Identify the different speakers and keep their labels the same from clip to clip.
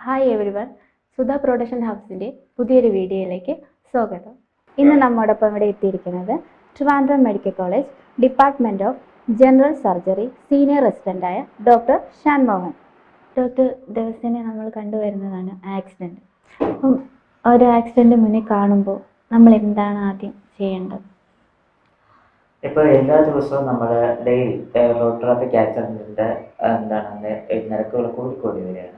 Speaker 1: Hi everyone Sudha production ഹൗസിന്റെ പുതിയൊരു വീഡിയോയിലേക്ക് സ്വാഗതം. ഇന്ന് നമ്മോടൊപ്പം ഇവിടെ എത്തിയിരിക്കുന്നത് Trivandrum medical college department of general surgery senior റെസിഡന്റായ doctor Shanmohan doctor ദിവസേന നമ്മൾ കണ്ടുവരുന്നതാണ് ആക്സിഡന്റ് അപ്പം ഒരു ആക്സിഡന്റ് മുന്നേ കാണുമ്പോൾ നമ്മൾ എന്താണ് ആദ്യം ചെയ്യേണ്ടത്?
Speaker 2: ഇപ്പോൾ എല്ലാ ദിവസവും നമ്മൾ ഡെയിലി റോഡ് ട്രാഫിക് ആക്സിഡന്റിന്റെ എന്താണ് നിരക്കുകൾ കൂടിക്കൂടി വരികയാണ്.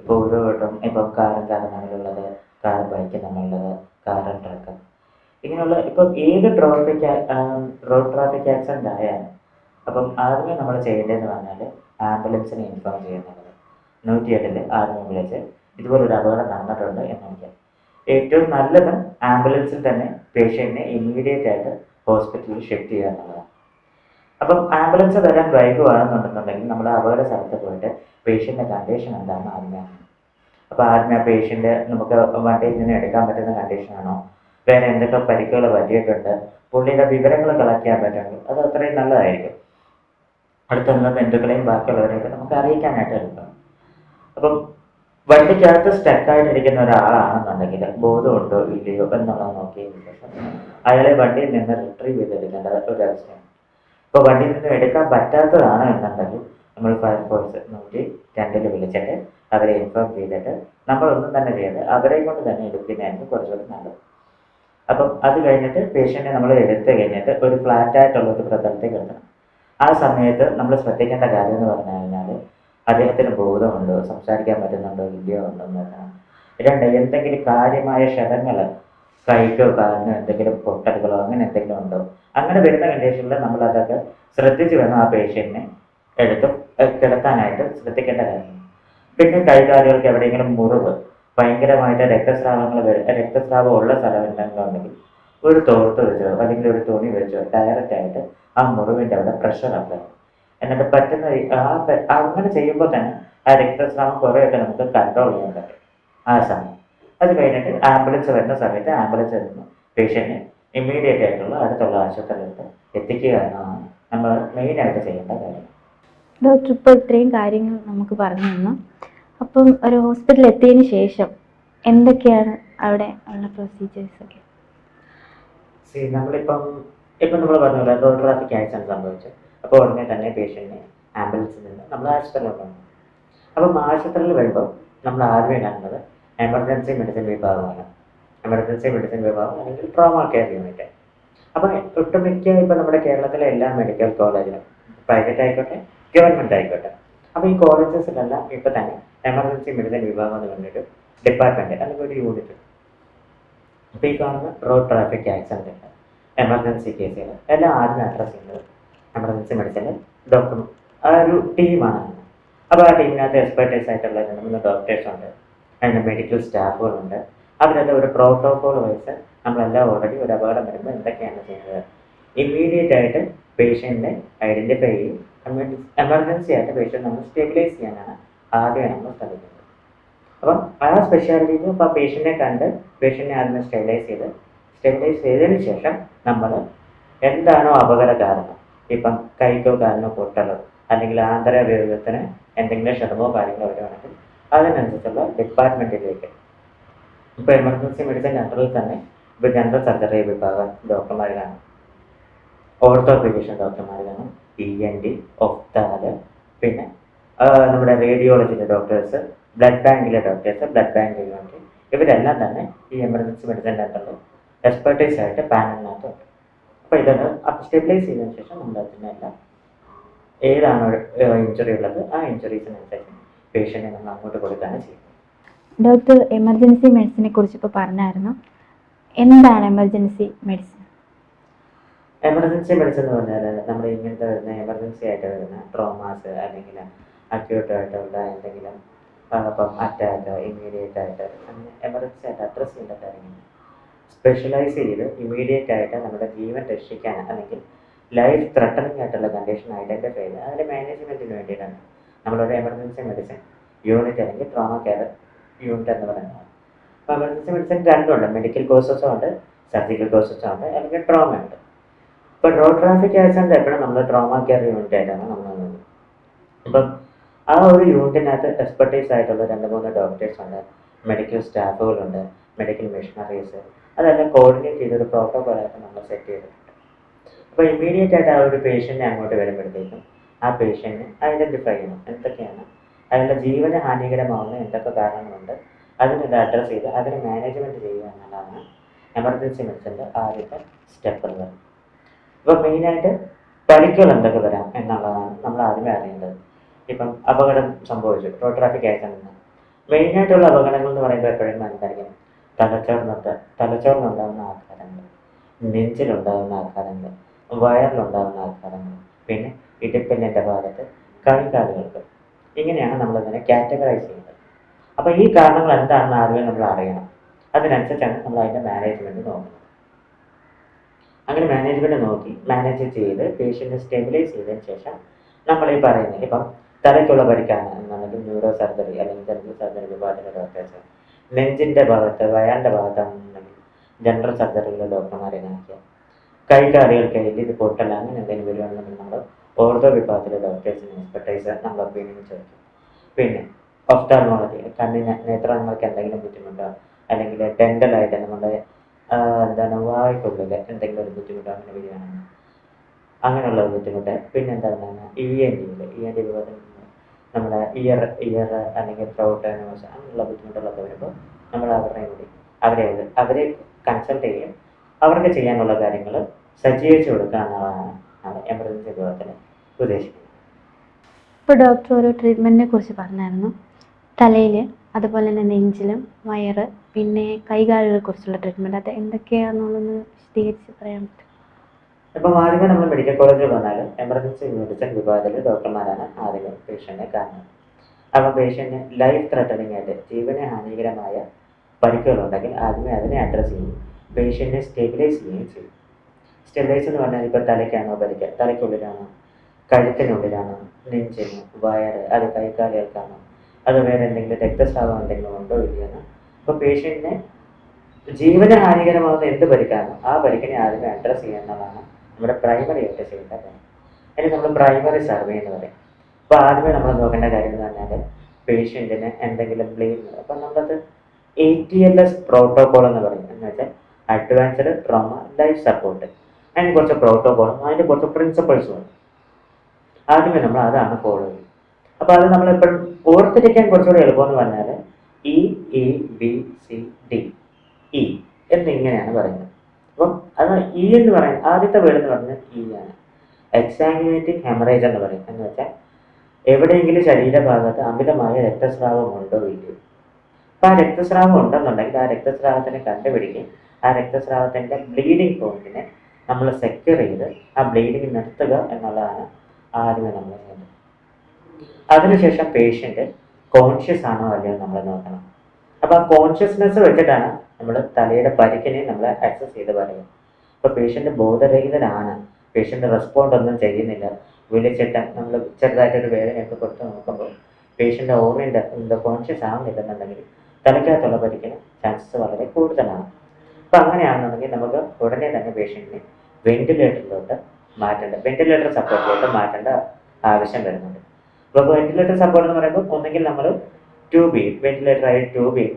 Speaker 2: ഇപ്പോൾ ഓരോ വട്ടം ഇപ്പം കാറും കാറും തമ്മിലുള്ളത് കാറും നമ്മളുള്ളത് കാറും ട്രക്കും ഇങ്ങനെയുള്ള ഇപ്പം ഏത് ട്രാഫിക് റോഡ് ട്രാഫിക് ആക്സിഡന്റ് ആയാലും അപ്പം ആദ്യമേ നമ്മൾ ചെയ്യേണ്ടതെന്ന് പറഞ്ഞാൽ ആംബുലൻസിനെ ഇൻഫോം ചെയ്യുന്നുള്ളത് നൂറ്റി എട്ടിൽ ആദ്യമേ വിളിച്ച് ഇതുപോലൊരു അപകടം നടന്നിട്ടുണ്ട് എന്ന് വിളിക്കാം ഏറ്റവും നല്ലത് ആംബുലൻസിൽ തന്നെ പേഷ്യന്റിനെ ഇമ്മീഡിയറ്റ് ആയിട്ട് ഹോസ്പിറ്റലിൽ ഷിഫ്റ്റ് ചെയ്യുക എന്നുള്ളതാണ്. അപ്പം ആംബുലൻസ് വരാൻ വേണമെന്നുണ്ടെന്നുണ്ടെങ്കിൽ നമ്മൾ അപകട സ്ഥലത്ത് പോയിട്ട് പേഷ്യന്റെ കണ്ടീഷൻ എന്താണെന്ന് അറിഞ്ഞാൽ അപ്പം അപ്പോൾ ആദ്യമേ ആ പേഷ്യന്റ് നമുക്ക് വണ്ടിയിൽ നിന്ന് എടുക്കാൻ പറ്റുന്ന കണ്ടീഷനാണോ വേറെ എന്തൊക്കെ പരിക്കുകൾ പറ്റിയിട്ടുണ്ട്? പുള്ളിയുടെ വിവരങ്ങൾ കളക്ട് ചെയ്യാൻ പറ്റുമെങ്കിൽ അത് അത്രയും നല്ലതായിരിക്കും. അടുത്തുള്ള ബന്ധുക്കളെയും ബാക്കിയുള്ളവരെയൊക്കെ നമുക്ക് അറിയിക്കാനായിട്ട് എടുക്കണം അപ്പം വണ്ടിക്കകത്ത് സ്റ്റക്കായിട്ടിരിക്കുന്ന ഒരാളാണെന്നുണ്ടെങ്കിൽ ബോധമുണ്ടോ ഇല്ലയോ? എന്നുള്ളത് നോക്കിയതിന് ശേഷം അയാളെ വണ്ടിയിൽ നിന്ന് റിട്രീവ് ചെയ്തെടുക്കേണ്ടത് ഒരു അവസ്ഥയാണ്. ഇപ്പോൾ വണ്ടിയിൽ നിന്ന് എടുക്കാൻ പറ്റാത്തതാണ് എന്നുണ്ടെങ്കിൽ നമ്മൾ ഫയർഫോഴ്സ് നൂറ്റി രണ്ടിൽ വിളിച്ചിട്ട് അവരെ ഇൻഫോം ചെയ്തിട്ട് നമ്മളൊന്നും തന്നെ ചെയ്ത് അവരെ കൊണ്ട് തന്നെ എടുക്കുന്നതായിരിക്കും കുറച്ചുകൂടി നല്ലത്. അപ്പം അത് കഴിഞ്ഞിട്ട് പേഷ്യന്റിനെ നമ്മൾ എടുത്തു കഴിഞ്ഞിട്ട് ഒരു ഫ്ലാറ്റ് ആയിട്ടുള്ള ഒരു പ്രതലത്തേക്ക് എടുക്കണം. ആ സമയത്ത് നമ്മൾ ശ്രദ്ധിക്കേണ്ട കാര്യം എന്ന് പറഞ്ഞു കഴിഞ്ഞാൽ അദ്ദേഹത്തിന് ബോധമുണ്ടോ? സംസാരിക്കാൻ പറ്റുന്നുണ്ടോ? ഇല്ലയോ? ഉണ്ടോ എന്ന് നോക്കണം. രണ്ട് എന്തെങ്കിലും കാര്യമായ ക്ഷതങ്ങൾ കൈക്കോ കാലിനോ എന്തെങ്കിലും പൊട്ടലുകളോ അങ്ങനെ എന്തെങ്കിലും ഉണ്ടോ? അങ്ങനെ വരുന്ന കണ്ടീഷനിൽ നമ്മൾ അതൊക്കെ ശ്രദ്ധിച്ച് വേണം ആ പേഷ്യന്റിനെ എടുത്ത് കിടത്താനായിട്ട് ശ്രദ്ധിക്കേണ്ട കാര്യം. പിന്നെ കൈകാലുകൾക്ക് എവിടെയെങ്കിലും മുറിവ് ഭയങ്കരമായിട്ട് രക്തസ്രാവങ്ങൾ രക്തസ്രാവം ഉള്ള സ്ഥലം ഉണ്ടെങ്കിൽ ഒരു തോർത്ത് വെച്ചോ അല്ലെങ്കിൽ ഒരു തുണി വെച്ചോ ഡയറക്റ്റ് ആയിട്ട് ആ മുറിവിന്റെ അവിടെ പ്രഷർ അപ്ലൈ. എന്നിട്ട് പറ്റുന്ന ആ അങ്ങനെ ചെയ്യുമ്പോൾ തന്നെ ആ രക്തസ്രാവം കുറേയൊക്കെ നമുക്ക് കൺട്രോൾ ചെയ്യാൻ പറ്റും. ആ സമയം. അത് കഴിഞ്ഞിട്ട് ആംബുലൻസ് വരുന്ന സമയത്ത് ആംബുലൻസ് എത്തുന്നു പേഷ്യന്റിനെ ഇമ്മീഡിയറ്റ് ആയിട്ടുള്ള അടുത്തുള്ള ആശുപത്രിയിലേക്ക് എത്തിക്കുക എന്നതാണ് നമ്മൾ മെയിനായിട്ട് ചെയ്യേണ്ട കാര്യം.
Speaker 1: ഡോക്ടർ ഇപ്പോൾ ഇത്രയും കാര്യങ്ങൾ നമുക്ക് പറഞ്ഞു തന്നു. അപ്പം ഒരു ഹോസ്പിറ്റലിൽ എത്തിയതിന് ശേഷം എന്തൊക്കെയാണ് അവിടെ ഉള്ള പ്രൊസീജിയേഴ്സ് ഒക്കെ?
Speaker 2: സി നമ്മളിപ്പം ഇപ്പം നമ്മൾ പറഞ്ഞ പോലെ റോഡ് ട്രാഫിക് ആക്സിഡന്റ് സംഭവിച്ചു. അപ്പോൾ ഉടനെ തന്നെ പേഷ്യന്റിനെ ആംബുലൻസിൽ നിന്ന് നമ്മൾ ആശുപത്രിയിൽ കൊണ്ടുപോകും. അപ്പം ആശുപത്രിയിൽ വരുമ്പോൾ നമ്മൾ ആദ്യമേ കാണുന്നത് എമർജൻസി മെഡിസിൻ വിഭാഗമാണ്. എമർജൻസി മെഡിസിൻ വിഭാഗം അല്ലെങ്കിൽ ട്രോമ കെയർ യൂണിറ്റ് അപ്പം ഒട്ടുമിക്ക ഇപ്പം നമ്മുടെ കേരളത്തിലെ എല്ലാ മെഡിക്കൽ കോളേജിലും പ്രൈവറ്റ് ആയിക്കോട്ടെ ഗവൺമെന്റ് ആയിക്കോട്ടെ. അപ്പോൾ ഈ കോളേജസിലെല്ലാം ഇപ്പം തന്നെ എമർജൻസി മെഡിസിൻ വിഭാഗം എന്ന് പറഞ്ഞൊരു ഡിപ്പാർട്ട്മെന്റ് അല്ലെങ്കിൽ ഒരു യൂണിറ്റ് അപ്പോൾ ഈ കാണുന്ന റോഡ് ട്രാഫിക് ആക്സിഡന്റ് എമർജൻസി കേസുകൾ എല്ലാം ആദ്യം അഡ്രസ് ചെയ്യുന്നത് എമർജൻസി മെഡിസിനിൽ ഡോക്ടർ ആ ഒരു ടീമാണ് അപ്പോൾ ആ ടീമിനകത്ത് എക്സ്പെർട്ടൈസ് ആയിട്ടുള്ള രണ്ട് മൂന്ന് ഡോക്ടേഴ്സ് ഉണ്ട്. അതിന് മെഡിക്കൽ സ്റ്റാഫുകളുണ്ട് അവരെല്ലാം ഒരു പ്രോട്ടോകോൾ വൈസ് നമ്മളെല്ലാം ഓൾറെഡി ഒരു അപകടം വരുമ്പോൾ എന്തൊക്കെയാണ് ചെയ്യുന്നത് ഇമ്മീഡിയറ്റ് ആയിട്ട് പേഷ്യന്റിനെ ഐഡന്റിഫൈ ചെയ്യും. എമർജൻസി ആയിട്ട് പേഷ്യന്റ് നമ്മൾ സ്റ്റെബിലൈസ് ചെയ്യാനാണ് ആദ്യം നമ്മൾ ശ്രമിക്കുന്നത്. അപ്പം ആ സ്പെഷ്യാലിറ്റിയിൽ ഇപ്പോൾ ആ പേഷ്യന്റിനെ കണ്ട് പേഷ്യന്റിനെ ആദ്യം സ്റ്റെബിലൈസ് ചെയ്ത് സ്റ്റെബിലൈസ് ചെയ്തതിന് ശേഷം നമ്മൾ എന്താണോ അപകട കാരണം ഇപ്പം കൈക്കോ കാലിനോ പൊട്ടലോ അല്ലെങ്കിൽ ആന്തരാവയവത്തിന് എന്തെങ്കിലും ക്ഷതമോ കാര്യങ്ങളോ വരുവാണെങ്കിൽ അതിനനുസരിച്ചുള്ള ഡിപ്പാർട്ട്മെന്റിലേക്ക് ഇപ്പോൾ എമർജൻസി മെഡിസിൻ ജനറലിൽ തന്നെ ഇപ്പോൾ ജനറൽ സർജറി വിഭാഗം ഡോക്ടർമാർ കാണും ഓർത്തോപീഡിഷൻ ഡോക്ടർമാർ കാണും ഇ എൻ ഡി ഒഫ്താൽ പിന്നെ നമ്മുടെ റേഡിയോളജിയിലെ ഡോക്ടേഴ്സ് ബ്ലഡ് ബാങ്കിലെ ഡോക്ടേഴ്സ് ബ്ലഡ് ബാങ്ക് യൂണിറ്റ് ഇവരെല്ലാം തന്നെ ഈ എമർജൻസി മെഡിസിൻ സെന്ററിൽ എക്സ്പെർട്ടൈസ് ആയിട്ട് പാനലിനകത്തുണ്ട് അപ്പോൾ ഇതൊക്കെ സ്റ്റെബിലൈസ് ചെയ്തതിന് ശേഷം നമ്മൾ അതിനെല്ലാം ഏതാണ് ഇഞ്ചുറി ഉള്ളത്? ആ ഇഞ്ചുറീസിനനുസരിച്ച് പേഷ്യന്റിനെ നമ്മൾ അങ്ങോട്ട് കൊടുക്കുകയാണ് ചെയ്യുന്നത്.
Speaker 1: ഡോക്ടർ എമർജൻസി മെഡിസിനെ കുറിച്ച് ഇപ്പോൾ പറഞ്ഞായിരുന്നു. എന്താണ് എമർജൻസി മെഡിസിൻ
Speaker 2: എമർജൻസി മെഡിസിൻ എന്ന് പറഞ്ഞാൽ നമ്മൾ ഇങ്ങനത്തെ വരുന്ന എമർജൻസി ആയിട്ട് വരുന്ന ട്രോമാസ് അല്ലെങ്കിൽ അക്യൂട്ട് ആയിട്ടുള്ള എന്തെങ്കിലും അപ്പം ഇപ്പം അറ്റാക്ക് ഇമ്മീഡിയറ്റ് ആയിട്ട് അങ്ങനെ എമർജൻസി ആയിട്ട് അഡ്രസ്സ് കാര്യങ്ങൾ സ്പെഷ്യലൈസ് ചെയ്ത് ഇമ്മീഡിയറ്റ് ആയിട്ട് നമ്മുടെ ജീവൻ രക്ഷിക്കാൻ അല്ലെങ്കിൽ ലൈഫ് ത്രട്ടണിങ് ആയിട്ടുള്ള കണ്ടീഷൻ ഐഡന്റിഫൈ ചെയ്ത് അതിന്റെ മാനേജ്മെന്റിന് വേണ്ടിയിട്ടാണ്. നമ്മളൊരു എമർജൻസി മെഡിസിൻ യൂണിറ്റ് അല്ലെങ്കിൽ ട്രോമ കെയർ യൂണിറ്റ് എന്ന് പറയുന്നത്. അപ്പോൾ എമർജൻസി മെഡിസിൻ രണ്ടുണ്ട്. മെഡിക്കൽ കോഴ്സസും ഉണ്ട് സർജിക്കൽ കോഴ്സസും ഉണ്ട് അല്ലെങ്കിൽ ട്രോമ ഉണ്ട്. ഇപ്പോൾ റോഡ് ട്രാഫിക് ആക്സിഡന്റ് എപ്പോഴും നമ്മൾ ട്രോമ കെയർ യൂണിറ്റ് ആയിട്ടാണ് നമ്മൾ വന്നത് അപ്പം ആ ഒരു യൂണിറ്റിനകത്ത് എക്സ്പെർട്ടീസ് ആയിട്ടുള്ള രണ്ട് മൂന്ന് ഡോക്ടേഴ്സ് ഉണ്ട് മെഡിക്കൽ സ്റ്റാഫുകളുണ്ട് മെഡിക്കൽ മെഷീനറീസ് അതെല്ലാം കോർഡിനേറ്റ് ചെയ്തൊരു പ്രോട്ടോകോളായിട്ട് നമ്മൾ സെറ്റ് ചെയ്തിട്ടുണ്ട്. അപ്പോൾ ഇമ്മീഡിയറ്റ് ആയിട്ട് ആ ഒരു patient അങ്ങോട്ട് വരുമ്പോഴത്തേക്കും ആ പേഷ്യന്റിനെ ഐഡന്റിഫൈ ചെയ്യണം എന്തൊക്കെയാണ്? അതിന്റെ ജീവന് ഹാനികരമാവുന്ന എന്തൊക്കെ കാരണങ്ങളുണ്ട്? അതിനെ അഡ്രസ്സ് ചെയ്ത് അതിനെ മാനേജ്മെന്റ് ചെയ്യുക എന്നുള്ളതാണ് എമർജൻസി മെഡിസിന്റെ ആദ്യത്തെ സ്റ്റെപ്പ് എന്ന് പറയുന്നത്. ഇപ്പോൾ മെയിനായിട്ട് പരിക്കുകൾ എന്തൊക്കെ വരാം എന്നുള്ളതാണ് നമ്മൾ ആദ്യമേ അറിയേണ്ടത്. ഇപ്പം അപകടം സംഭവിച്ചു റോഡ് ട്രാഫിക് ആക്സിഡന്റ് മെയിനായിട്ടുള്ള അപകടങ്ങൾ എന്ന് പറയുമ്പോൾ എപ്പോഴും എന്തായിരിക്കും തലച്ചോറിനുണ്ട് തലച്ചോറിനുണ്ടാകുന്ന ആഘാതങ്ങൾ നെഞ്ചിലുണ്ടാകുന്ന ആഘാതങ്ങൾ വയറിലുണ്ടാകുന്ന ആഘാതങ്ങൾ പിന്നെ ഇൻഡിപെൻഡന്റ് ഭാഗത്ത് കളിക്കാരുകൾക്ക് ഇങ്ങനെയാണ് നമ്മളതിനെ കാറ്റഗറൈസ് ചെയ്യുന്നത്. അപ്പോൾ ഈ കാരണങ്ങൾ എന്താണെന്ന് ആദ്യമേ നമ്മൾ അറിയണം. അതിനനുസരിച്ചാണ് നമ്മൾ അതിന്റെ മാനേജ്മെന്റ് നോക്കുന്നത്. അങ്ങനെ മാനേജ്മെന്റ് നോക്കി മാനേജ് ചെയ്ത് പേഷ്യന്റ് സ്റ്റെബിലൈസ് ചെയ്തതിന് ശേഷം നമ്മൾ ഈ പറയുന്നത് ഇപ്പം തലയ്ക്കുള്ള പരിക്കാണ് എന്നുണ്ടെങ്കിൽ ന്യൂറോ സർജറി അല്ലെങ്കിൽ ജനറൽ സർജറി വിഭാഗത്തിന്റെ ഡോക്ടേഴ്സ് നെഞ്ചിന്റെ ഭാഗത്ത് വയറിന്റെ ഭാഗത്താണെന്നുണ്ടെങ്കിൽ ജനറൽ സർജറിയിലെ ഡോക്ടർമാരെ കാണിക്കുക. കൈകാലുകൾക്ക് ഇത് പൊട്ടല്ല അങ്ങനെ എന്തെങ്കിലും വരുവാണെന്നുണ്ടെങ്കിൽ നമ്മൾ ഓർത്തോ വിഭാഗത്തിലെ ഡോക്ടേഴ്സിന് എക്സ്പെർട്ടൈസ് നമ്മൾ ഒപ്പീനിയൻ ചോദിക്കും പിന്നെ ഒഫ്താർമോളജി കണ്ണിന് നേത്രങ്ങൾക്ക് എന്തെങ്കിലും ബുദ്ധിമുട്ടോ അല്ലെങ്കിൽ ഡെന്റലായിട്ട് നമ്മുടെ എന്താണ് വായ്ക്കുള്ളിൽ എന്തെങ്കിലും ഒരു ബുദ്ധിമുട്ടോ അങ്ങനെ വരികയാണെങ്കിൽ അങ്ങനെയുള്ള ബുദ്ധിമുട്ട്. പിന്നെ എന്താണ് ഇ എൻ ഡിയിൽ ഇ എൻ ഡി വിഭാഗത്തിൽ നമ്മുടെ ഇയർ ഇയർ അല്ലെങ്കിൽ ത്രോട്ട് നോസ് അങ്ങനെയുള്ള ബുദ്ധിമുട്ടുകളൊക്കെ വരുമ്പോൾ നമ്മൾ അവരുടെ കൂടി അവരെ അവരെ കൺസൾട്ട് ചെയ്യും. അവർക്ക് ചെയ്യാനുള്ള കാര്യങ്ങൾ സജ്ജീകരിച്ച് കൊടുക്കുക എന്നുള്ളതാണ് എമർജൻസി വിഭാഗത്തിൽ ഉദ്ദേശിക്കുന്നത്.
Speaker 1: ഇപ്പോൾ ഡോക്ടർ ഒരു ട്രീറ്റ്മെന്റിനെ കുറിച്ച് പറഞ്ഞായിരുന്നു. തലയിൽ അതുപോലെ തന്നെ നെഞ്ചിലും വയറ് പിന്നെ കൈകാലുകളെ കുറിച്ചുള്ള ട്രീറ്റ്മെന്റ് അത് എന്തൊക്കെയാണെന്നുള്ളതൊന്ന് വിശദീകരിച്ച് പറയാൻ പറ്റും
Speaker 2: ഇപ്പോൾ ആദ്യമേ നമ്മൾ മെഡിക്കൽ കോളേജിൽ വന്നാലും എമർജൻസി മെഡിസിൻ വിഭാഗത്തിൽ ഡോക്ടർമാരാണ് ആദ്യം പേഷ്യന്റിനെ കാണുന്നത്. അപ്പോൾ പേഷ്യന്റിന് ലൈഫ് ത്രെട്ടനിങ് ആയിട്ട് ജീവന് ഹാനികരമായ പരിക്കുകളുണ്ടെങ്കിൽ ആദ്യമേ അതിനെ അഡ്രസ്സ് ചെയ്യും പേഷ്യന്റിനെ സ്റ്റെബിലൈസ് ചെയ്യുകയും ചെയ്യും. സ്റ്റെബിലൈസ് എന്ന് പറഞ്ഞാൽ ഇപ്പോൾ തലയ്ക്കാണോ പരിക്ക് തലയ്ക്കുള്ളിലാണോ? കഴുത്തിനുള്ളിലാണോ? നെഞ്ചിന്? വയറ്? അത് കൈക്കാലുകൾക്കാണോ അത് വേറെ എന്തെങ്കിലും രക്തസ്രാവം എന്തെങ്കിലും ഉണ്ടോ ഇല്ലയെന്ന് അപ്പോൾ പേഷ്യന്റിനെ ജീവന ഹാനികരമാകുന്ന എന്ത് പരിക്കാണോ ആ പരിക്കിനെ ആദ്യമേ അഡ്രസ്സ് ചെയ്യുക നമ്മുടെ പ്രൈമറി ആയിട്ട് ചെയ്യേണ്ട കാര്യം ഇനി നമ്മൾ പ്രൈമറി സർവേ എന്ന് പറയും. അപ്പോൾ ആദ്യമേ നമ്മൾ നോക്കേണ്ട കാര്യം എന്ന് പറഞ്ഞാൽ പേഷ്യന്റിന് എന്തെങ്കിലും ബ്ലീഡ് അപ്പം നമ്മളത് A T L S protocol എന്ന് പറയും. എന്ന് വെച്ചാൽ അഡ്വാൻസ്ഡ് ട്രോമ ലൈഫ് സപ്പോർട്ട് അതിന് കുറച്ച് പ്രോട്ടോകോളും അതിന് കുറച്ച് പ്രിൻസിപ്പിൾസും ഉണ്ട്. ആദ്യമേ നമ്മൾ അതാണ് ഫോളോ ചെയ്യുന്നത്. അപ്പോൾ അത് നമ്മളെപ്പോഴും ഓർത്തിരിക്കാൻ കുറച്ചുകൂടി എളുപ്പമെന്ന് പറഞ്ഞാൽ E A B C D E എന്നിങ്ങനെയാണ് പറയുന്നത്. അപ്പം അത് ഇ എന്ന് പറയുന്നത് ആദ്യത്തെ വേർഡ് എന്ന് പറഞ്ഞാൽ ഇ ആണ്. എക്സാമിനേറ്റിംഗ് ഹെമറേജ് എന്ന് പറയും. എന്ന് വെച്ചാൽ എവിടെയെങ്കിലും ശരീരഭാഗത്ത് അമിതമായ രക്തസ്രാവം ഉണ്ടോ ഇല്ലയോ അപ്പോൾ ആ രക്തസ്രാവം ഉണ്ടെന്നുണ്ടെങ്കിൽ ആ രക്തസ്രാവത്തിനെ കണ്ടുപിടിക്കുകയും ആ രക്തസ്രാവത്തിന്റെ ബ്ലീഡിങ് പോയിന്റിനെ നമ്മൾ സെക്യൂർ ചെയ്ത് ആ ബ്ലീഡിങ് നിർത്തുക എന്നുള്ളതാണ് ആദ്യമേ നമ്മൾ ചെയ്യുന്നത് അതിനുശേഷം പേഷ്യന്റ് കോൺഷ്യസ് ആണോ അല്ലയോ നമ്മൾ നോക്കണം. അപ്പോൾ ആ കോൺഷ്യസ്നെസ് വെച്ചിട്ടാണ് നമ്മൾ തലയുടെ പരിക്കിനെ നമ്മൾ അക്സസ് ചെയ്ത് പറയുക. അപ്പോൾ പേഷ്യന്റ് ബോധരഹിതനാണ് പേഷ്യന്റ് റെസ്പോണ്ട് ഒന്നും ചെയ്യുന്നില്ല. വിളിച്ചിട്ട് നമ്മൾ ചെറുതായിട്ടൊരു വേദനയൊക്കെ കൊടുത്ത് നോക്കുമ്പോൾ പേഷ്യന്റ് ഓർമ്മയുണ്ട് കോൺഷ്യസ് ആവുന്നില്ലെന്നുണ്ടെങ്കിൽ തലയ്ക്കകത്തുള്ള പരിക്കിന് ചാൻസസ് വളരെ കൂടുതലാണ്. അപ്പോൾ അങ്ങനെയാണെന്നുണ്ടെങ്കിൽ നമുക്ക് ഉടനെ തന്നെ പേഷ്യന്റിനെ വെന്റിലേറ്ററിലോട്ട് മാറ്റേണ്ട വെന്റിലേറ്റർ സപ്പോർട്ടിലോട്ട് മാറ്റേണ്ട ആവശ്യം വരുന്നുണ്ട്. അപ്പോൾ വെന്റിലേറ്റർ സപ്പോർട്ട് എന്ന് പറയുമ്പോൾ ഒന്നെങ്കിൽ നമ്മൾ ട്യൂബ് ചെയ്യും വെന്റിലേറ്റർ ആയി ട്യൂബ് ചെയ്യും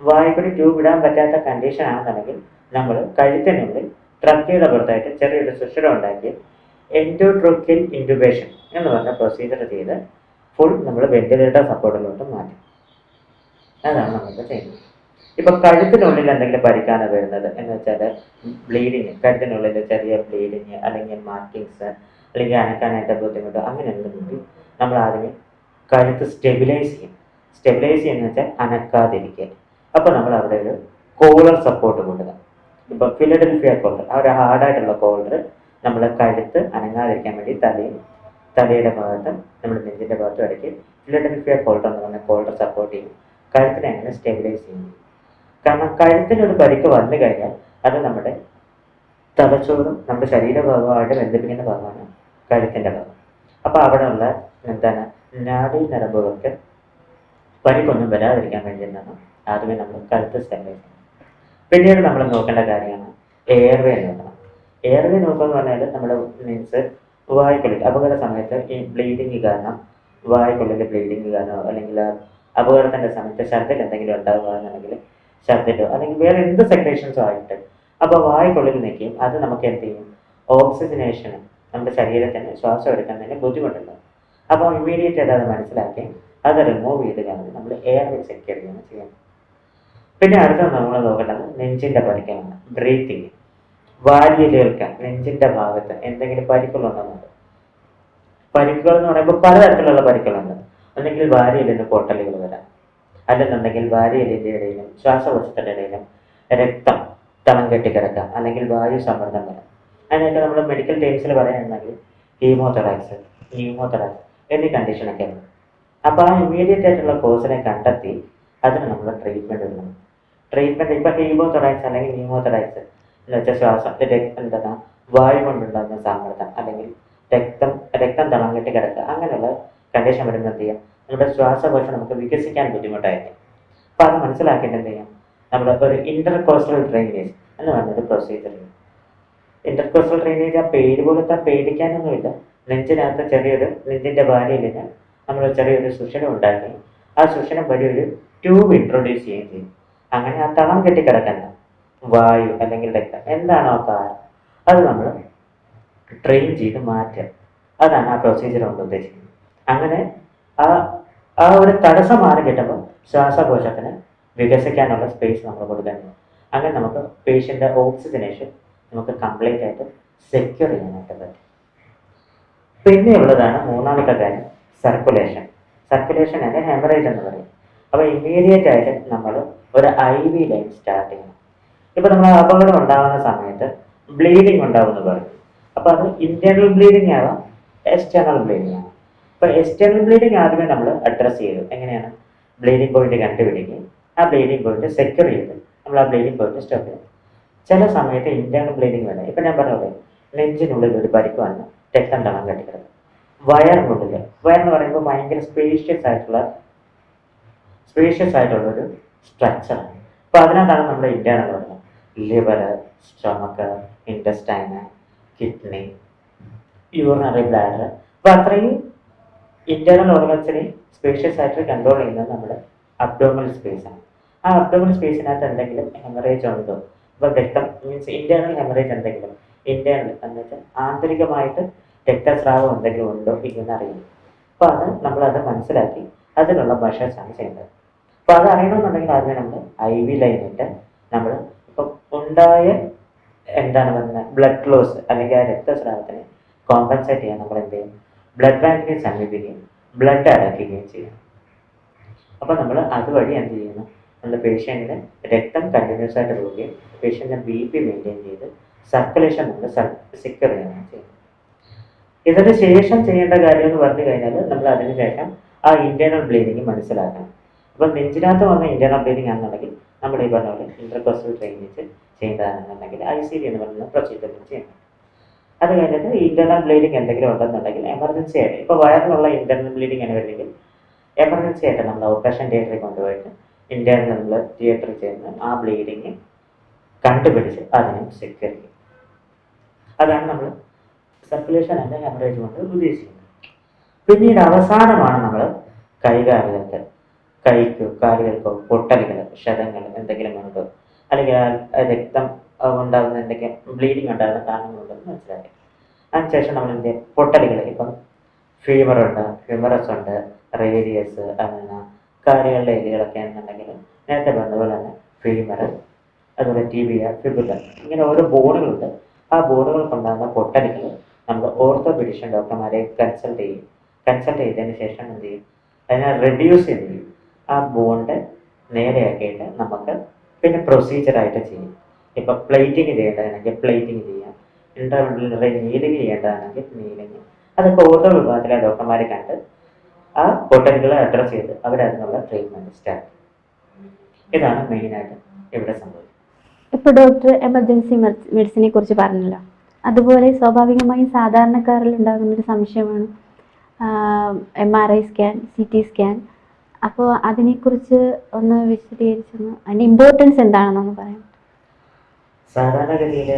Speaker 2: വായ്പടി ട്യൂബ് ഇടാൻ പറ്റാത്ത കണ്ടീഷൻ ആണെന്നുണ്ടെങ്കിൽ നമ്മൾ കഴുത്തിനുള്ളിൽ ട്രക്കിയുടെ പുറത്തായിട്ട് ചെറിയൊരു സുഷിരം ഉണ്ടാക്കി എൻഡോട്രോക്കിയൽ ഇന്റുബേഷൻ എന്ന് പറഞ്ഞ പ്രൊസീജർ ചെയ്ത് ഫുൾ നമ്മൾ വെന്റിലേറ്റർ സപ്പോർട്ടിലോട്ട് മാറ്റും. അതാണ് നമ്മൾ ചെയ്യുന്നത്. ഇപ്പൊ കഴുത്തിനുള്ളിൽ എന്തെങ്കിലും പരിക്കാണ് വരുന്നത് എന്ന് വെച്ചാൽ ബ്ലീഡിങ് കഴുത്തിനുള്ളിൽ ചെറിയ ബ്ലീഡിങ് അല്ലെങ്കിൽ മാർക്കിങ്സ് അല്ലെങ്കിൽ അനക്കാനായിട്ട് ബുദ്ധിമുട്ട് അങ്ങനെ എന്തെങ്കിലും നമ്മൾ ആദ്യമേ കഴുത്ത് സ്റ്റെബിലൈസ് ചെയ്യും. സ്റ്റെബിലൈസ് ചെയ്യുന്ന വെച്ചാൽ അനക്കാതിരിക്കുക അപ്പോൾ നമ്മൾ അവിടെ ഒരു കോളർ സപ്പോർട്ട് കൊടുക്കുക. ഇപ്പൊ ഫിലഡൽഫിയ കോളർ ആ ഒരു ഹാർഡായിട്ടുള്ള കോളർ നമ്മൾ കഴുത്ത് അനങ്ങാതിരിക്കാൻ വേണ്ടി തലയും തലയുടെ ഭാഗത്ത് നമ്മൾ നെഞ്ചിന്റെ ഭാഗത്തും ഇടയ്ക്ക് ഫിലഡൽഫിയ കോളർ എന്ന് പറഞ്ഞ കോളർ സപ്പോർട്ട് ചെയ്യും. കഴുത്തിനെ അങ്ങനെ സ്റ്റെബിലൈസ് ചെയ്യും. കാരണം കഴുത്തിനൊരു പരിക്ക് വന്നു കഴിഞ്ഞാൽ അത് നമ്മുടെ തലച്ചോറും നമ്മുടെ ശരീരഭാഗമായിട്ട് ബന്ധിപ്പിക്കുന്ന ഭാഗമാണ് കഴുത്തിന്റെ ഭാഗം. അപ്പോൾ അവിടെയുള്ള എന്താണ് നാഡി നരമ്പുകൾക്ക് പരിക്കൊന്നും വരാതിരിക്കാൻ വേണ്ടി എന്താണ് ആദ്യമേ നമ്മൾ കഴുത്ത് സ്റ്റെബിലൈസ് പിന്നീട് നമ്മൾ നോക്കേണ്ട കാര്യമാണ് എയർവേ നോക്കണം. എയർവേ നോക്കുക എന്ന് പറഞ്ഞാൽ നമ്മുടെ മീൻസ് വായ്ക്കുള്ളിൽ അപകട സമയത്ത് ഈ ബ്ലീഡിങ് കാരണം വായ്ക്കുള്ളിൽ ബ്ലീഡിങ് കാരണം അല്ലെങ്കിൽ അപകടത്തിന്റെ സമയത്ത് ശബ്ദത്തിൽ എന്തെങ്കിലും ഉണ്ടാകുകയാണെന്നുണ്ടെങ്കിൽ ഛർദ്ദിലോ അല്ലെങ്കിൽ വേറെ എന്ത് സെക്രേഷൻസോ ആയിട്ട്. അപ്പോൾ വായ്ക്കുള്ളിൽ നിൽക്കും അത് നമുക്ക് എന്ത് ചെയ്യും? ഓക്സിജനേഷന് നമ്മുടെ ശരീരത്തിന് ശ്വാസം എടുക്കാൻ എടുക്കുന്നതിന് ബുദ്ധിമുട്ടുണ്ടാകും അപ്പോൾ ഇമ്മീഡിയറ്റ് ആയിട്ട് അത് മനസ്സിലാക്കി അത് റിമൂവ് ചെയ്ത് നമ്മൾ എയർ സെക്യൂർ ചെയ്യാണ് ചെയ്യുന്നത്. പിന്നെ അടുത്ത നമ്മൾ നോക്കേണ്ടത് നെഞ്ചിന്റെ പരിക്കാണ് ബ്രീത്തിങ് വാരിയലുകൾക്ക് നെഞ്ചിന്റെ ഭാഗത്ത് എന്തെങ്കിലും പരിക്കുകളുണ്ടെന്നുണ്ട്. പരിക്കുകൾ എന്ന് പറയുമ്പോൾ പലതരത്തിലുള്ള പരിക്കുകളുണ്ട്. അല്ലെങ്കിൽ വാരിയിൽ നിന്ന് പൊട്ടലുകൾ വരാം. അല്ലെന്നുണ്ടെങ്കിൽ വാരിയലിന്റെ ഇടയിലും ശ്വാസകോശത്തിന്റെ ഇടയിലും രക്തം തളം കെട്ടിക്കിടക്കാം അല്ലെങ്കിൽ വായു സമ്മർദ്ദം വരാം. അതിനൊക്കെ നമ്മൾ മെഡിക്കൽ ടേംസിൽ പറയുകയാണെങ്കിൽ ഹീമോതൊറാക്സ് ന്യൂമോതൊറാക്സ് എന്നീ കണ്ടീഷനൊക്കെ ഉണ്ട്. അപ്പോൾ ആ ഇമ്മീഡിയറ്റ് ആയിട്ടുള്ള കോഴ്സിനെ കണ്ടെത്തി അതിന് നമ്മൾ ട്രീറ്റ്മെന്റ് എടുക്കണം ട്രീറ്റ്മെന്റ് ഇപ്പോൾ ഹീമോതൊറാക്സ് അല്ലെങ്കിൽ ന്യൂമോതൊറാക്സ് എന്ന് വെച്ചാൽ ശ്വാസം എന്താണ് വായു കൊണ്ടുണ്ടാകുന്ന സമ്മർദ്ദം അല്ലെങ്കിൽ രക്തം രക്തം തളം കെട്ടി കിടക്കുക അങ്ങനെയുള്ള കണ്ടീഷൻ വരുമ്പോൾ എന്ത് ചെയ്യാം? നമ്മുടെ ശ്വാസകോശം നമുക്ക് വികസിക്കാൻ ബുദ്ധിമുട്ടായിരിക്കും. അപ്പോൾ അത് മനസ്സിലാക്കേണ്ടത് ചെയ്യാം? നമ്മൾ ഒരു ഇന്റർകോസ്റ്റൽ ഡ്രെയിനേജ് എന്ന് പറഞ്ഞൊരു പ്രൊസീജിയർ ഇന്റർകോസ്റ്റൽ ഡ്രെയിനേജ് ആ പേര് പോലത്തെ പേടിക്കാനൊന്നുമില്ല. നെഞ്ചിനകത്ത് ചെറിയൊരു നെഞ്ചിന്റെ വാരിയലിന് നമ്മൾ ചെറിയൊരു സുഷണം ഉണ്ടാക്കി. ആ സുഷണം വഴി ഒരു ട്യൂബ് ഇൻട്രൊഡ്യൂസ് ചെയ്യുകയും ചെയ്യും. അങ്ങനെ ആ തളം കെട്ടിക്കിടക്കുന്ന വായു അല്ലെങ്കിൽ രക്തം എന്താണോ കാരണം അത് നമ്മൾ ട്രെയിൻ ചെയ്ത് മാറ്റുക. അതാണ് ആ പ്രൊസീജിയർ കൊണ്ട് ഉദ്ദേശിക്കുന്നത്. അങ്ങനെ ആ ആ ഒരു തടസ്സം മാറി കിട്ടുമ്പോൾ ശ്വാസകോശത്തിന് വികസിക്കാനുള്ള സ്പേസ് നമ്മൾ കൊടുക്കണം അങ്ങനെ നമുക്ക് പേഷ്യന്റെ ഓക്സിജനേഷൻ നമുക്ക് കംപ്ലീറ്റ് ആയിട്ട് സെക്യൂർ ചെയ്യാനായിട്ട് പറ്റും. പിന്നെ ഉള്ളതാണ് മൂന്നാമത്തെ കാര്യം സർക്കുലേഷൻ സർക്കുലേഷൻ അല്ലെ ഹെമറേജ് എന്ന് പറയും. അപ്പോൾ ഇമ്മീഡിയറ്റ് ആയിട്ട് നമ്മൾ ഒരു ഐ വി ലൈൻ സ്റ്റാർട്ട് ചെയ്യണം. ഇപ്പോൾ നമ്മൾ അപകടം ഉണ്ടാകുന്ന സമയത്ത് ബ്ലീഡിങ് ഉണ്ടാവുമെന്ന് പറയും. അപ്പോൾ അത് ഇന്റേണൽ ബ്ലീഡിങ് ആവാം എക്സ്റ്റേണൽ ബ്ലീഡിങ് ആവാം. അപ്പോൾ എക്സ്റ്റേണൽ ബ്ലീഡിങ് ആദ്യമേ നമ്മൾ അഡ്രസ്സ് ചെയ്തു. എങ്ങനെയാണ്? ബ്ലീഡിങ് പോയിന്റ് കണ്ടുപിടിക്കും ആ ബ്ലീഡിങ് പോയിന്റ് സെക്യൂർ ചെയ്ത് നമ്മൾ ആ ബ്ലീഡിങ് പോയിന്റ് സ്റ്റോപ്പ് ചെയ്യും ചില സമയത്ത് ഇന്റേണൽ ബ്ലീഡിങ് വേണം. ഇപ്പം ഞാൻ പറഞ്ഞത് നെഞ്ചിനുള്ളിൽ ഒരു പരിക്ക് വന്ന് രക്തം തളം കെട്ടിക്കിടക്കും. വയറിനുള്ളിൽ എന്ന് പറയുമ്പോൾ ഭയങ്കര സ്പേഷ്യസ് ആയിട്ടുള്ള സ്പേഷ്യസ് ആയിട്ടുള്ള ഒരു സ്ട്രക്ചർ അപ്പോൾ അതിനകത്താണ് നമ്മുടെ ഇന്റേണൽ പറയുന്നത് liver stomach ഇൻഡസ്റ്റൈന് kidney urinary bladder അപ്പോൾ അത്രയും ഇന്റേണൽ ഓർഗൻസിനെ സ്പേഷ്യസ് ആയിട്ട് കൺട്രോൾ ചെയ്യുന്നത് നമ്മുടെ അബ്ഡോമൽ സ്പേസ് ആണ്. ആ അബ്ഡോമൽ സ്പേസിനകത്ത് എന്തെങ്കിലും ഹെമറേജ് ഉണ്ടോ? അപ്പോൾ രക്തം മീൻസ് ഇന്റേണൽ ഹെമറേജ് എന്തെങ്കിലും ഇന്റേണൽ എന്ന് വെച്ചാൽ ആന്തരികമായിട്ട് രക്തസ്രാവം എന്തെങ്കിലും ഉണ്ടോ ഇല്ലെന്ന് അറിയുന്നു. അപ്പോൾ അത് നമ്മളത് മനസ്സിലാക്കി അതിനുള്ള മെഷേഴ്സ് ആണ് ചെയ്യുന്നത് അപ്പോൾ അത് അറിയണമെന്നുണ്ടെങ്കിൽ ആദ്യം നമ്മൾ ഐ വി ലൈനിട്ട് നമ്മൾ ഇപ്പം ഉണ്ടായ എന്താണ് പറയുന്നത്? ബ്ലഡ് ക്ലോസ് അല്ലെങ്കിൽ ആ രക്തസ്രാവത്തിനെ കോമ്പൻസേറ്റ് ചെയ്യാൻ നമ്മൾ എന്ത് ചെയ്യും ബ്ലഡ് ബാങ്കിനെ സമീപിക്കുകയും ബ്ലഡ് അടയ്ക്കുകയും ചെയ്യണം അപ്പോൾ നമ്മൾ അതുവഴി എന്ത് ചെയ്യുന്നു? നമ്മുടെ പേഷ്യന്റിന് രക്തം കണ്ടിന്യൂസ് ആയിട്ട് പോവുകയും പേഷ്യന്റിന് ബി പി മെയിന്റെയിൻ ചെയ്ത് സർക്കുലേഷൻ നമ്മൾ സെക്യൂർ ചെയ്യുകയാണ് ചെയ്യുന്നത് ഇതിന് ശേഷം ചെയ്യേണ്ട കാര്യം എന്ന് പറഞ്ഞു കഴിഞ്ഞാൽ നമ്മൾ അതിനുശേഷം ആ ഇന്റേണൽ ബ്ലീഡിങ് മനസ്സിലാക്കണം. അപ്പം നെഞ്ചിനകത്ത് വന്ന ഇന്റേണൽ ബ്ലീഡിങ് ആണെന്നുണ്ടെങ്കിൽ നമ്മൾ ഈ പറഞ്ഞ പോലെ ഇന്റർകോസ്റ്റൽ ട്രെയിനിങ് ചെയ്യേണ്ടതാണെന്നുണ്ടെങ്കിൽ ഐ സി ഡി എന്ന് പറയുന്ന പ്രൊസീജിയർ ചെയ്യണം അത് കഴിഞ്ഞിട്ട് ഇന്റർണൽ ബ്ലീഡിങ് എന്തെങ്കിലും ഉണ്ടെന്നുണ്ടെങ്കിൽ എമർജൻസി ആയിട്ട് ഇപ്പോൾ വയറിനുള്ള ഇന്റർണൽ ബ്ലീഡിങ് ആണ് വരുന്നെങ്കിൽ എമർജൻസി ആയിട്ട് നമ്മൾ ഓപ്പറേഷൻ തിയേറ്ററിൽ കൊണ്ടുപോയിട്ട് ഇന്റർണൽ തിയേറ്ററിൽ ചെന്ന് ആ ബ്ലീഡിങ് കണ്ടുപിടിച്ച് അതിനെ സെക്യൂർ അതാണ് നമ്മൾ സർക്കുലേഷൻ ആൻഡ് ഹെമറേജ് കൊണ്ട് ഉദ്ദേശിക്കുന്നത്. പിന്നീട് അവസാനമാണ് നമ്മൾ കൈകാലുകൾക്ക് കൈക്കോ കാലുകൾക്കോ പൊട്ടലുകൾ ക്ഷതങ്ങൾ എന്തെങ്കിലും ഉണ്ടോ? അല്ലെങ്കിൽ രക്തം ഉണ്ടാകുന്ന എന്തൊക്കെ ബ്ലീഡിങ് ഉണ്ടാകുന്ന കാരണങ്ങളുണ്ടെന്ന് മനസ്സിലാക്കി. അതിനുശേഷം നമ്മൾ എന്ത് ചെയ്യും? പൊട്ടലുകൾ ഇപ്പം ഫീവർ ഉണ്ട് ഫിമറസ് ഉണ്ട് റേഡിയസ് അങ്ങനെ കാര്യങ്ങളുടെ ഏരിയകളൊക്കെ ആണെന്നുണ്ടെങ്കിൽ നേരത്തെ പറഞ്ഞതുപോലെ പോലെ തന്നെ ഫീമർ അതുപോലെ ടിബിയ ഫിബുല ഇങ്ങനെ ഓരോ ബോണുകളുണ്ട് ആ ബോണുകൾക്കുണ്ടാകുന്ന പൊട്ടലുകൾ നമ്മൾ ഓർത്തോപീഡിഷ്യൻ ഡോക്ടർമാരെ കൺസൾട്ട് ചെയ്യും. കൺസൾട്ട് ചെയ്തതിന് ശേഷം എന്ത് ചെയ്യും? അതിനെ റെഡ്യൂസ് ചെയ്യും? ആ ബോണ്ട് നേരെയാക്കിയിട്ട് നമുക്ക് പിന്നെ പ്രൊസീജിയറായിട്ട് ചെയ്യും. ഇപ്പം പ്ലേറ്റിങ് ചെയ്യേണ്ടതാണെങ്കിൽ പ്ലേറ്റിങ് ചെയ്യാം. ഇന്റർവെല്ലറി നീലിങ് ചെയ്യേണ്ടതാണെങ്കിൽ നീലിങ് അതൊക്കെ ഓരോ വിഭാഗത്തിലെ ഡോക്ടർമാരെ കണ്ട് ആ പൊട്ടലുകളെ അഡ്രസ്സ് ചെയ്ത് അവരതിനുള്ള ട്രീറ്റ്മെന്റ് സ്റ്റാർട്ട് ഇതാണ് മെയിനായിട്ട് ഇവിടെ സംഭവിക്കുന്നത്.
Speaker 1: ഇപ്പോൾ ഡോക്ടർ എമർജൻസി മെഡിസിനെ കുറിച്ച് പറഞ്ഞല്ലോ. അതുപോലെ സ്വാഭാവികമായും സാധാരണക്കാരിൽ ഉണ്ടാകുന്ന ഒരു സംശയമാണ് M R I scan C T scan അപ്പോൾ അതിനെക്കുറിച്ച് ഒന്ന് വിശദീകരിച്ചൊന്ന് അതിന്റെ ഇമ്പോർട്ടൻസ് എന്താണെന്നൊന്ന് പറയാം
Speaker 2: സാധാരണഗതിയിൽ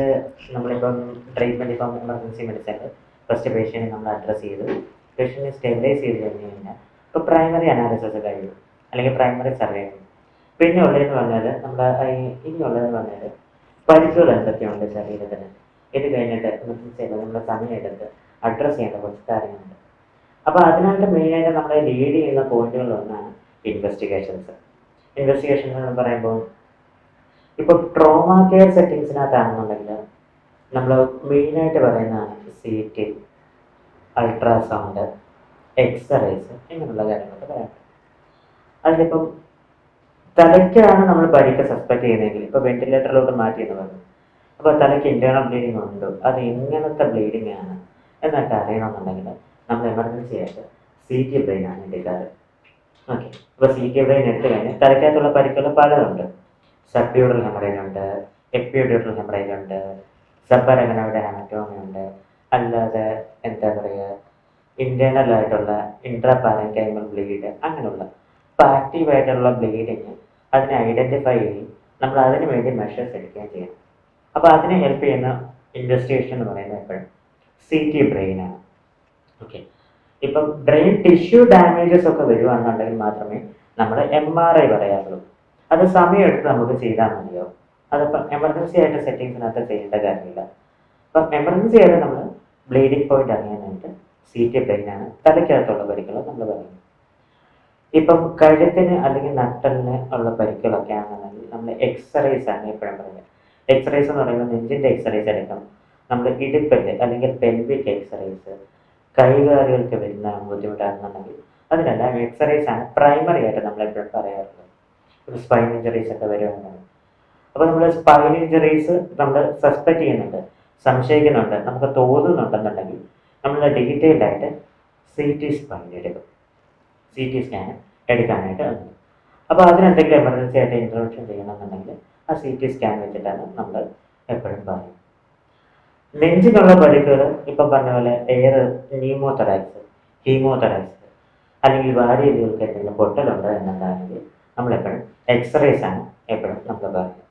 Speaker 2: നമ്മളിപ്പം ട്രീറ്റ്മെന്റ് ഇപ്പം എമർജൻസി മെഡിസിനിൽ ഫസ്റ്റ് പേഷ്യന്റ് നമ്മൾ അഡ്രസ്സ് ചെയ്ത് പേഷ്യന്റിനെ സ്റ്റെബിലൈസ് ചെയ്ത് കഴിഞ്ഞ് കഴിഞ്ഞാൽ ഇപ്പോൾ പ്രൈമറി അനാലിസിസ് കഴിയും അല്ലെങ്കിൽ പ്രൈമറി സർവേ പിന്നെ ഉള്ളതെന്ന് പറഞ്ഞാൽ നമ്മൾ ഇനിയുള്ളതെന്ന് പറഞ്ഞാൽ പരിക്കുകൾ എന്തൊക്കെയുണ്ട് ശരീരത്തിന്? ഇത് കഴിഞ്ഞിട്ട് നമ്മുടെ സമയം സമയമെടുത്ത് അഡ്രസ്സ് ചെയ്യേണ്ട കുറച്ച് കാര്യങ്ങളുണ്ട്. അപ്പോൾ അതിനായിട്ട് മെയിനായിട്ട് നമ്മളെ ലീഡ് ചെയ്യുന്ന പോയിന്റുകളിലൊന്നാണ് ഇൻവെസ്റ്റിഗേഷൻസ് ഇൻവെസ്റ്റിഗേഷൻസ് എന്ന് പറയുമ്പോൾ ഇപ്പോൾ ട്രോമ കെയർ സെറ്റിങ്സിനകത്താണെന്നുണ്ടെങ്കിൽ നമ്മൾ മെയിനായിട്ട് പറയുന്നതാണ് സി ടി അൾട്രാസൗണ്ട് എക്സറേസ് ഇങ്ങനെയുള്ള കാര്യങ്ങളൊക്കെ പറയാം. അതിലിപ്പം തലയ്ക്കാണ് നമ്മൾ പരിക്ക് സസ്പെക്ട് ചെയ്യുന്നതെങ്കിൽ ഇപ്പോൾ വെന്റിലേറ്ററിലോട്ട് മാറ്റി എന്ന് പറഞ്ഞു. അപ്പോൾ തലയ്ക്ക് ഇന്റേണൽ ബ്ലീഡിംഗ് ഉണ്ടോ? അത് എങ്ങനത്തെ ബ്ലീഡിംഗ് ആണ്? എന്നൊക്കെ അറിയണമെന്നുണ്ടെങ്കിൽ നമ്മൾ എമർജൻസി ആയിട്ട് സി ടി ബ്രെയിൻ ആണ് എടുക്കാറ്. ഓക്കെ അപ്പോൾ സി ടി ബ്രെയിൻ എടുത്തു കഴിഞ്ഞാൽ തലയ്ക്കകത്തുള്ള പരിക്കുകൾ പലതുണ്ട്. സബ്ഡ്യൂഡൽ ഹെമറേജുണ്ട് എപ്പിയോഡ്യൂഡൽ ഹെമറേജ് ഉണ്ട് സബ്ബരഗനയുടെ അനറ്റോമി ഉണ്ട് അല്ലാതെ എന്താ പറയുക ഇന്റേണൽ ആയിട്ടുള്ള ഇൻട്രാ ബ്ലീഡ് അങ്ങനെയുള്ള അപ്പോൾ ആക്റ്റീവ് ആയിട്ടുള്ള ബ്ലീഡിങ് അതിനെ ഐഡന്റിഫൈ ചെയ്യും. നമ്മൾ അതിന് വേണ്ടി മെഷേഴ്സ് എടുക്കുകയും ചെയ്യണം അപ്പോൾ അതിനെ ഹെൽപ്പ് ചെയ്യുന്ന ഇൻവെസ്റ്റിഗേഷൻ എന്ന് പറയുന്നത് എപ്പോഴും സി ടി ബ്രെയിനാണ് ഓക്കെ ഇപ്പം ബ്രെയിൻ ടിഷ്യൂ ഡാമേജസ് ഒക്കെ വരുവാണെന്നുണ്ടെങ്കിൽ മാത്രമേ നമ്മൾ എം ആർ ഐ പറയാറുള്ളൂ. അത് സമയമെടുത്ത് നമുക്ക് ചെയ്താൽ മതിയോ അതിപ്പം എമർജൻസി ആയിട്ട് സെറ്റിങ്സിനകത്ത് ചെയ്യേണ്ട കാര്യമില്ല. അപ്പം എമർജൻസി ആയിട്ട് നമ്മൾ ബ്ലീഡിംഗ് പോയിന്റ് അറിയാനായിട്ട് സി ടി ആണ് തലയ്ക്കകത്തുള്ള പരിക്കുകൾ നമ്മൾ പറയുന്നത് ഇപ്പം കഴുത്തിന് അല്ലെങ്കിൽ നട്ടലിന് ഉള്ള പരിക്കുകളൊക്കെ ആണെന്നുണ്ടെങ്കിൽ നമ്മൾ എക്സറേസ് ആണ് എപ്പോഴും പറയുന്നത് എക്സറേസ് എന്ന് പറയുമ്പോൾ നെഞ്ചിന്റെ എക്സറേസ് എടുക്കണം നമ്മൾ ഇടുപ്പൽ അല്ലെങ്കിൽ പെൽവിക് എക്സറേസ് കൈകാലുകൾക്ക് വരുന്ന ബുദ്ധിമുട്ടാണെന്നുണ്ടെങ്കിൽ അതിനെല്ലാം എക്സറേസ് ആണ് പ്രൈമറി ആയിട്ട് നമ്മൾ എപ്പോഴും പറയാറുള്ളത് ഒരു സ്പൈൻ ഇഞ്ചറീസ് ഒക്കെ വരുവാണെന്നുണ്ടെങ്കിൽ അപ്പോൾ നമ്മൾ സ്പൈൻ ഇഞ്ചറീസ് നമ്മൾ സസ്പെക്ട് ചെയ്യുന്നുണ്ട് സംശയിക്കുന്നുണ്ട് നമുക്ക് തോന്നുന്നുണ്ടെന്നുണ്ടെങ്കിൽ നമ്മൾ ഡീറ്റെയിൽഡ് ആയിട്ട് സി ടി സ്പൈൻ എടുക്കും. സി ടി സ്കാൻ എടുക്കാനായിട്ട് അപ്പോൾ അതിനെന്തെങ്കിലും എമർജൻസി ആയിട്ട് ഇന്റർവെൻഷൻ ചെയ്യണമെന്നുണ്ടെങ്കിൽ ആ സി ടി സ്കാൻ വെച്ചിട്ടാണ് നമ്മൾ എപ്പോഴും പറയുന്നത് നെഞ്ചിനുള്ള പരിക്കുകൾ ഇപ്പം പറഞ്ഞ പോലെ എയർ ന്യൂമോതെറാക്സ് ഹീമോതെറാക്സ് അല്ലെങ്കിൽ വാരിയലുകൾക്ക് എന്തെങ്കിലും പൊട്ടലുണ്ട് എന്നുണ്ടാണെങ്കിൽ നമ്മളെപ്പോഴും എക്സ്റേസ് ആണ് എപ്പോഴും നമ്മൾ പറയുന്നത്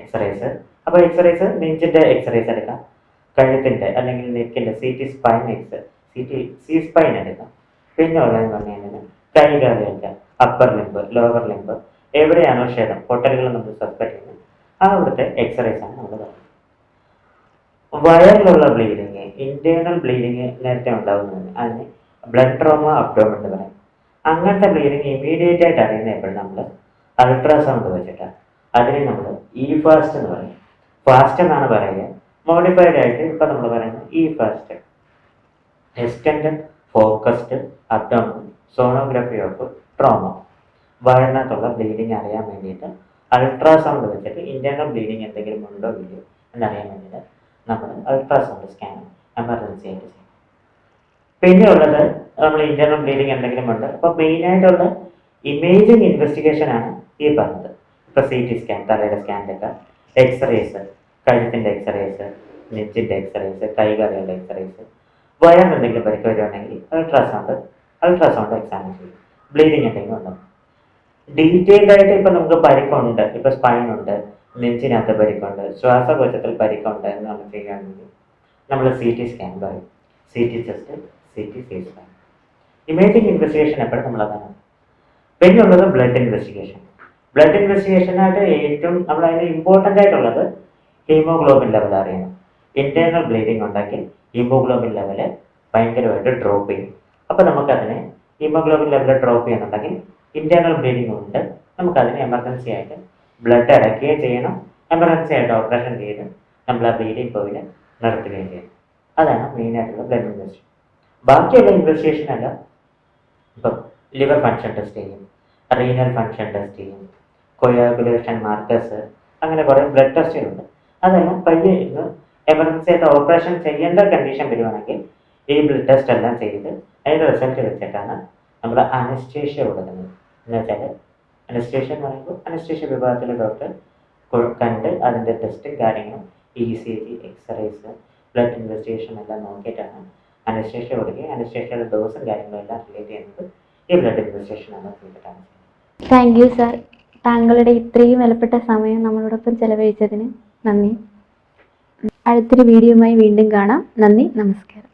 Speaker 2: എക്സ്റേസ് അപ്പോൾ എക്സ്റേസ് നെഞ്ചിന്റെ എക്സ്റേസ് എടുക്കാം. കഴുത്തിന്റെ അല്ലെങ്കിൽ നെക്കിന്റെ C T spine X C T C spine എടുക്കാം. പിന്നെ ഉള്ളതെന്ന് പറഞ്ഞു കഴിഞ്ഞാൽ കൈകാലുകൾക്ക് അപ്പർ ലിംബ് ലോവർ ലിംബ് എവിടെയാണോ ക്ഷേത്രം പൊട്ടലുകൾ നമ്മൾ സസ്പെക്ട് ചെയ്യുന്നത്. ആ അവിടുത്തെ എക്സ്റേസ് ആണ് നമ്മൾ പറയുന്നത്. വയറിലുള്ള ബ്ലീഡിങ് ഇന്റേണൽ ബ്ലീഡിങ് നേരത്തെ ഉണ്ടാകുന്നതിന് അതിന് ബ്ലഡ് ട്രോമ അപ്ഡോമെന്ന് പറയും. അങ്ങനത്തെ ബ്ലീഡിങ് ഇമീഡിയറ്റ് ആയിട്ട് അറിയുന്ന എപ്പോഴും നമ്മൾ അൾട്രാസൗണ്ട് വെച്ചിട്ടാണ് അതിനെ നമ്മൾ ഇ ഫാസ്റ്റ് എന്ന് പറയും. ഫാസ്റ്റ് എന്നാണ് പറയുക. മോഡിഫൈഡ് ആയിട്ട് ഇപ്പം നമ്മൾ പറയുന്നത് E fast extend focused abdomen sonography of trauma വയറിനകത്തുള്ള bleeding അറിയാൻ വേണ്ടിയിട്ട് അൾട്രാസൗണ്ട് വെച്ചിട്ട് ഇന്റേണൽ ബ്ലീഡിങ് എന്തെങ്കിലും ഉണ്ടോ ഇല്ലയോ എന്നറിയാൻ വേണ്ടിയിട്ട് നമ്മൾ അൾട്രാസൗണ്ട് സ്കാൻ എമർജൻസി ആയിട്ട് ചെയ്യും. പിന്നെ ഉള്ളത് നമ്മൾ ഇന്റർണൽ ബ്ലീഡിങ് എന്തെങ്കിലും ഉണ്ട്. അപ്പോൾ മെയിനായിട്ടുള്ള ഇമേജിങ് ഇൻവെസ്റ്റിഗേഷൻ ആണ് ഈ പറഞ്ഞത്. ഇപ്പോൾ സി ടി സ്കാൻ തലയുടെ സ്കാനിലൊക്കെ എക്സ്റേസ് കഴുത്തിന്റെ എക്സ്റേസ് നെഞ്ചിന്റെ എക്സ്റേസ് കൈകാലുകളുടെ എക്സ്റേസ് വയറിന് എന്തെങ്കിലും പരിക്ക് വരുവാണെങ്കിൽ അൾട്രാസൗണ്ട് അൾട്രാസൗണ്ട് എക്സാമിൻ ചെയ്യും. ബ്ലീഡിങ് എന്തെങ്കിലും ഉണ്ടോ? ഡീറ്റെയിൽഡ് ആയിട്ട് ഇപ്പം നമുക്ക് പരിക്കുണ്ട്. ഇപ്പം സ്പൈൻ ഉണ്ട്. നെഞ്ചിനകത്ത് പരിക്കുണ്ട്. ശ്വാസകോശത്തിൽ പരിക്കുണ്ട് എന്ന് നമ്മൾ ചെയ്യുകയാണെങ്കിൽ നമ്മൾ സി ടി സ്കാൻ പറയും. C T chest C T C scan imaging investigation എപ്പോഴും നമ്മളതാണ് പിന്നെ ഉള്ളത് ബ്ലഡ് ഇൻവെസ്റ്റിഗേഷൻ ബ്ലഡ് ഇൻവെസ്റ്റിഗേഷനായിട്ട് ഏറ്റവും നമ്മൾ അതിന് ഇമ്പോർട്ടന്റ് ആയിട്ടുള്ളത് ഹീമോഗ്ലോബിൻ ലെവൽ അറിയണം. ഇന്റേണൽ ബ്ലീഡിംഗ് ഉണ്ടെങ്കിൽ ഹീമോഗ്ലോബിൻ ലെവൽ ഭയങ്കരമായിട്ട് ഡ്രോപ്പ് ചെയ്യും. അപ്പോൾ നമുക്കതിനെ ഹീമോഗ്ലോബിൻ ലെവൽ ഡ്രോപ്പ് ചെയ്യുന്നുണ്ടെങ്കിൽ ഇന്റേണൽ ബ്ലീഡിംഗ് ഉണ്ട്. നമുക്കതിനെ എമർജൻസി ആയിട്ട് ബ്ലഡ് അടയ്ക്കുകയും ചെയ്യണം. എമർജൻസി ആയിട്ട് ഓപ്പറേഷൻ ചെയ്ത് നമ്മൾ ആ ബ്ലീഡിംഗ് പോയിന്റ് നിർത്തുകയും ചെയ്യണം അതാണ് മെയിനായിട്ടുള്ള ബ്ലഡ് ഇൻവെസ്റ്റിഗേഷൻ ബാക്കിയുള്ള ഇൻവെസ്റ്റിഗേഷൻ അല്ല ഇപ്പം ലിവർ ഫങ്ഷൻ ടെസ്റ്റ് ചെയ്യും റീനൽ ഫങ്ഷൻ ടെസ്റ്റ് ചെയ്യും കൊയാഗുലേഷൻ മാർക്കേഴ്സ് അങ്ങനെ കുറേ ബ്ലഡ് ടെസ്റ്റുകളുണ്ട് അതെല്ലാം പയ്യെ ഇന്ന് എമർജൻസി ആയിട്ട് ഓപ്പറേഷൻ ചെയ്യേണ്ട കണ്ടീഷൻ വരുവാണെങ്കിൽ ഈ ബ്ലഡ് ടെസ്റ്റ് എല്ലാം ചെയ്ത് അതിന്റെ റിസൾട്ട് വെച്ചിട്ടാണ് നമ്മൾ അനസ്റ്റേഷ്യ കൊടുക്കുന്നത്. എന്ന് വെച്ചാൽ അനസ്റ്റേഷ്യ എന്ന് പറയുമ്പോൾ അനസ്റ്റേഷ്യ വിഭാഗത്തിലെ ഡോക്ടർ കണ്ട് അതിന്റെ ടെസ്റ്റും കാര്യങ്ങളും E C G X rays blood investigation എല്ലാം നോക്കിയിട്ടാണ് അനസ്റ്റേഷ്യ കൊടുക്കുകയും അനസ്റ്റേഷ്യയുടെ ഡോസും കാര്യങ്ങളും എല്ലാം റിലേറ്റ് ചെയ്യുന്നത് ഈ ബ്ലഡ് എല്ലാം ചെയ്തിട്ടാണ്
Speaker 1: താങ്ക് യു സാർ താങ്കളുടെ ഇത്രയും വിലപ്പെട്ട സമയം നമ്മളോടൊപ്പം ചെലവഴിച്ചതിന് നന്ദി. അടുത്തൊരു വീഡിയോയുമായി വീണ്ടും കാണാം. നന്ദി നമസ്കാരം.